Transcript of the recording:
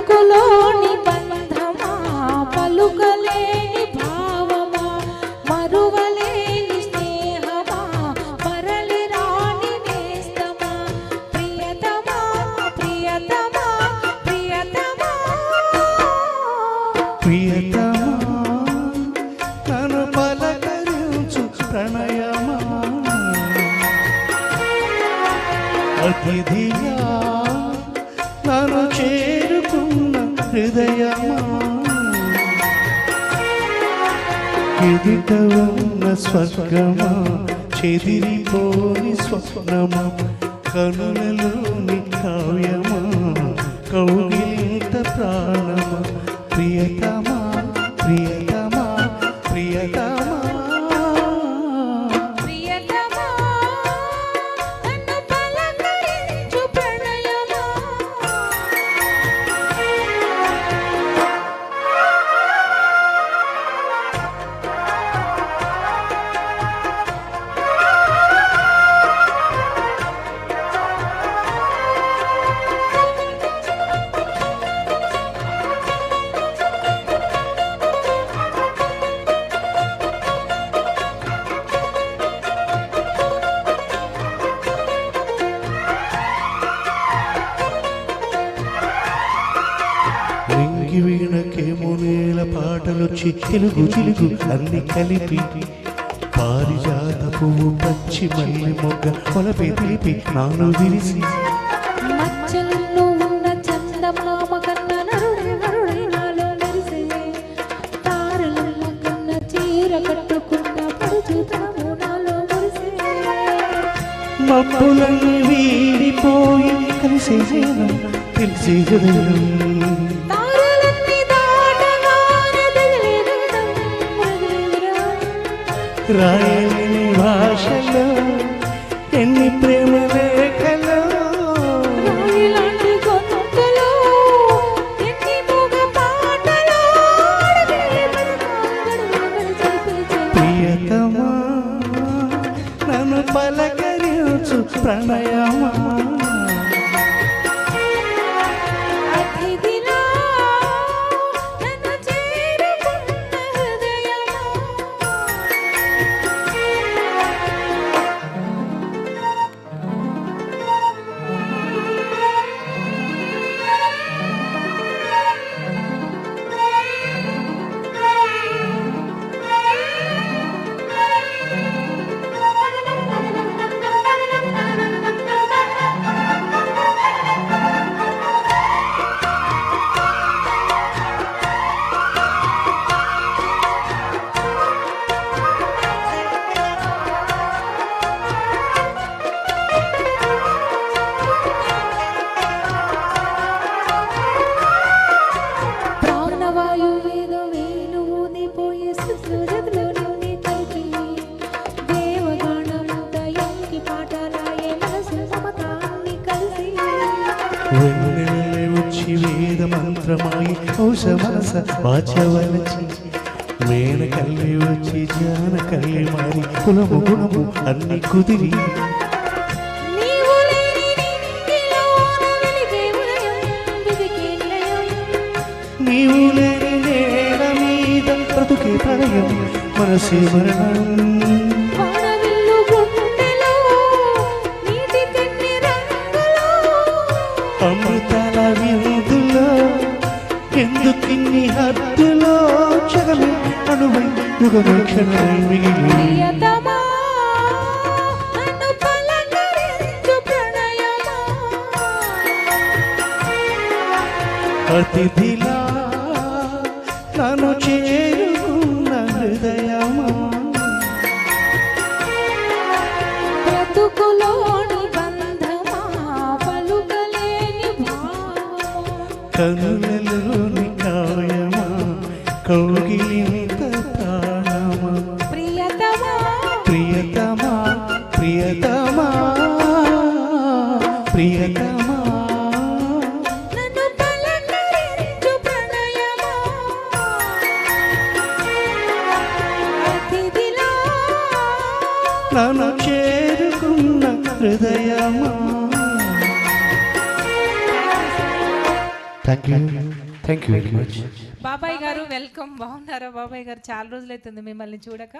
పలుకులోని బంధమా పలుకలేని భావమా మరువలేని స్నేహమా మరలి రాని నేస్తమా. ప్రియతమా ప్రియతమా ప్రియతమా. ప్రియతమా తను పలకరించు ప్రణయమా. చే హృదయమా? ఎదుట ఉన్న స్వర్గమా? చెదిరిపోని స్వప్నమా? కనులలోని కావ్యమా? కౌగిలిత ప్రాణమా? ప్రియతమా? ప్రియ వెంగి వీణకేమో నేల పాటలొచ్చి తెలుగు చిలుగు అన్ని కలిపి పారిజాత పువ్వు పచ్చి మల్లి మొగ్గ కొలపి పిలిపి నాను విరిసి మచ్చల్లో ఉన్న చందమామ కన్న నరుడే నరుడే నాలో మెరిసే. తారలమ్మ కన్న చీర కట్టుకున్న పడుచుతనము నాలో మురిసే. మబ్బులన్నీ వీడిపోయి కలిసే తెలిసే రాయని భాషలో ఎన్ని ప్రేమ లేఖలో? ప్రియతమా నన్ను పలకరించు ప్రణయమా? వెన్నెలే వచ్చి వేద మంత్రమాయి ఔష మనస వాచవలచి మేన కల్లి వచ్చి జాన కల్లి మారి కులము గుణము అన్ని కుదిరి. నీవు లేని నేల మీద బ్రతుకే ప్రళయం మనసే మరణం. అమృతాల విందులో ఎందుకిన్ని హద్దులో క్షణమే అణువై యుగమే క్షణమై మిగిలి. అతిథిలా నన్ను చేరుకున్న హృదయమా? కనులలోని కాయమా? కౌగిలింత ప్రాణమా ప్రియతమా? ప్రియతమా? ప్రియతమా? నన్ను చేరుకున్న హృదయమా thank you thank you very much బాబాయ్ గారు వెల్కమ్. బాగున్నారా బాబాయ్ గారు? చాలా రోజులైతుంది మిమ్మల్ని చూడక.